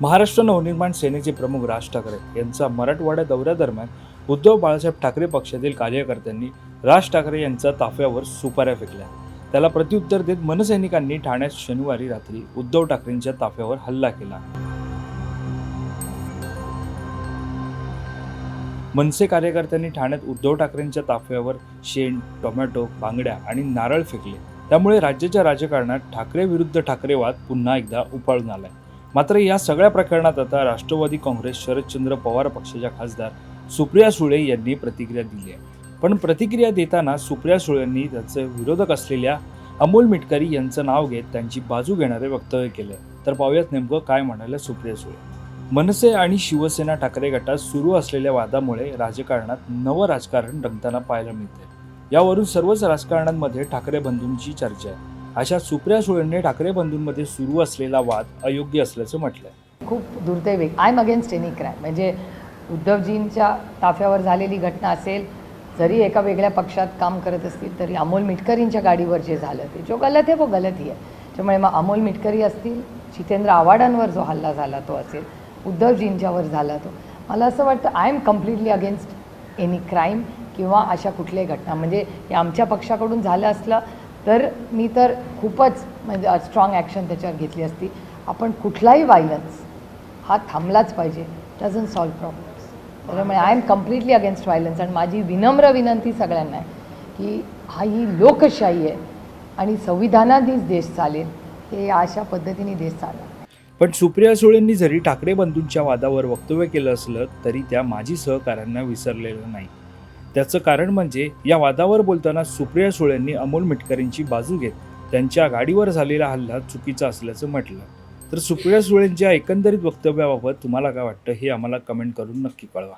महाराष्ट्र नवनिर्माण सेनेचे प्रमुख राज ठाकरे यांचा मराठवाडा दौऱ्यादरम्यान उद्धव बाळासाहेब ठाकरे पक्षातील कार्यकर्त्यांनी राज ठाकरे यांच्या ताफ्यावर सुपाऱ्या फेकल्या. त्याला प्रत्युत्तर देत मनसैनिकांनी ठाण्यात शनिवारी रात्री उद्धव ठाकरेंच्या ताफ्यावर हल्ला केला. मनसे कार्यकर्त्यांनी ठाण्यात उद्धव ठाकरेंच्या ताफ्यावर शेण टोमॅटो बांगड्या आणि नारळ फेकले. त्यामुळे राज्याच्या राजकारणात ठाकरे विरुद्ध ठाकरेवाद पुन्हा एकदा उफाळून आलाय. मात्र या सगळ्या प्रकरणात आता राष्ट्रवादी काँग्रेस शरदचंद्र पवार पक्षाच्या खासदार सुप्रिया सुळे यांनी प्रतिक्रिया दिली आहे. पण प्रतिक्रिया देताना सुप्रिया सुळेंनी त्याचे विरोधक असलेल्या अमोल मिटकरी यांचं नाव घेत त्यांची बाजू घेणारे वक्तव्य केले तर पाहूयात नेमकं काय म्हणाले सुप्रिया सुळे. मनसे आणि शिवसेना ठाकरे गटात सुरू असलेल्या वादामुळे राजकारणात नवं राजकारण रंगताना पाहायला मिळते यावरून सर्वच राजकारणांमध्ये ठाकरे बंधूंची चर्चा आहे. अशा सुप्रिया सुळेंनी ठाकरे बंधूंमध्ये सुरू असलेला वाद अयोग्य असल्याचं म्हटलंय. खूप दुर्दैवी. I am against any crime म्हणजे उद्धवजींच्या ताफ्यावर झालेली घटना असेल जरी एका वेगळ्या पक्षात काम करत असतील तरी अमोल मिटकरींच्या गाडीवर जे झालं ते जो गलत आहे वो गलत ही आहे. त्यामुळे मग अमोल मिटकरी असतील जितेंद्र आव्हाडांवर जो हल्ला झाला तो असेल उद्धवजींच्यावर झाला तो. मला असं वाटतं I am completely against any crime किंवा अशा कुठल्याही घटना. म्हणजे हे आमच्या पक्षाकडून झालं असलं तर मी तर खूपच म्हणजे स्ट्रॉंग ॲक्शन त्याच्यावर घेतली असती. आपण कुठलाही व्हायलन्स हा थांबलाच पाहिजे. डझन सॉल्व प्रॉब्लेम्स त्याच्यामुळे I am completely against violence आणि माझी विनम्र विनंती सगळ्यांना आहे की हा ही लोकशाही आहे आणि संविधानानेच देश चालेल ते अशा पद्धतीने देश चालणार. पण सुप्रिया सुळेंनी जरी ठाकरे बंधूंच्या वादावर वक्तव्य केलं असलं तरी त्या माजी सहकाऱ्यांना विसरलेलं नाही. त्याचं कारण म्हणजे या वादावर बोलताना सुप्रिया सुळेंनी अमोल मिटकरींची बाजू घेत त्यांच्या गाडीवर झालेला हल्ला चुकीचा असल्याचं म्हटलं. तर सुप्रिया सुळेंच्या एकंदरीत वक्तव्याबाबत तुम्हाला काय वाटतं हे आम्हाला कमेंट करून नक्की कळवा.